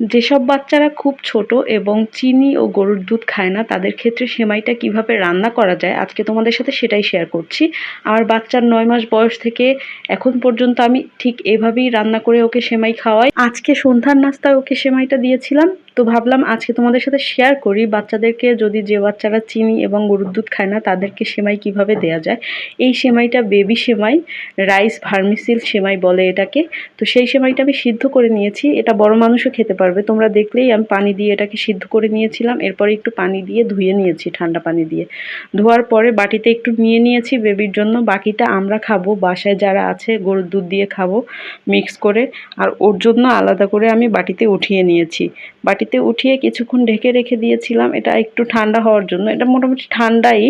যেসব বাচ্চারা খুব ছোট এবং চিনি ও গরুর দুধ খায় না, তাদের ক্ষেত্রে সেমাইটা কীভাবে রান্না করা যায়, আজকে তোমাদের সাথে সেটাই শেয়ার করছি। আমার বাচ্চার নয় মাস বয়স থেকে এখন পর্যন্ত আমি ঠিক এভাবেই রান্না করে ওকে সেমাই খাওয়াই। আজকে সন্ধ্যার নাস্তায় ওকে সেমাইটা দিয়েছিলাম। তো ভাবলাম আজকে তোমাদের সাথে শেয়ার করি। বাচ্চাদেরকে যদি যে বাচ্চারা চিনি এবং গরুর দুধ খায় না, তাদেরকে সেমাই কীভাবে দেয়া যায়? এই সেমাইটা বেবি সেমাই রাইস ভার্মিসিল সেমাই বলে এটাকে। তো সেই সেমাইটা আমি সিদ্ধ করে নিয়েছি। এটা বড় মানুষও খেতে পারবে। তোমরা দেখলেই আমি পানি দিয়ে এটাকে সিদ্ধ করে নিয়েছিলাম। এরপরে একটু পানি দিয়ে ধুয়ে নিয়েছি, ঠান্ডা পানি দিয়ে। ধোয়ার পরে বাটিতে একটু নিয়ে নিয়েছি বেবির জন্য। বাকিটা আমরা খাব, বাসায় যারা আছে গরুর দুধ দিয়ে খাব মিক্স করে। আর ওর জন্য আলাদা করে আমি বাটিতে উঠিয়ে নিয়েছি। বাটিতে উঠিয়ে কিছুক্ষণ ঢেকে রেখে দিয়েছিলাম। এটা একটু ঠান্ডা হওয়ার জন্য। এটা মোটামুটি ঠান্ডাই।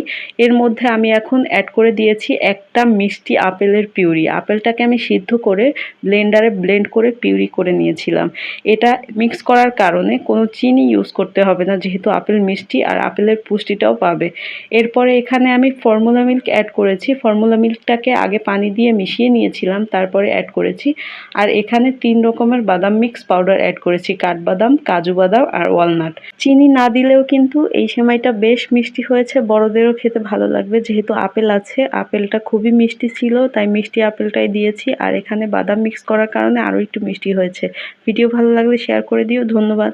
এর মধ্যে আমি এখন অ্যাড করে দিয়েছি একটা মিষ্টি আপেলের পিউরি। আপেলটাকে আমি সিদ্ধ করে ব্লেন্ডারে ব্লেন্ড করে পিউরি করে নিয়েছিলাম। এটা মিক্স করার কারণে কোনো চিনি ইউজ করতে হবে না, যেহেতু আপেল মিষ্টি আর আপেলের পুষ্টিটাও পাবে। এরপরে এখানে আমি ফর্মুলা মিল্ক অ্যাড করেছি। ফর্মুলা মিল্কটাকে আগে পানি দিয়ে মিশিয়ে নিয়েছিলাম, তারপরে অ্যাড করেছি। আর এখানে তিন রকমের বাদাম মিক্স পাউডার অ্যাড করেছি। কাঠবাদাম, কাজু বাদাম আর ওয়ালনাট চিনি না দিলেও কিন্তু এই সেমাইটা বেশ মিষ্টি হয়েছে। বড়দেরও খেতে ভালো লাগবে। যেহেতু আপেল আছে, আপেলটা খুবই মিষ্টি ছিল, তাই মিষ্টি আপেলটাই দিয়েছি। আর এখানে বাদাম মিক্স করার কারণে আরও একটু মিষ্টি হয়েছে। ভিডিও ভালো লাগলে শেয়ার করে দিও। ধন্যবাদ।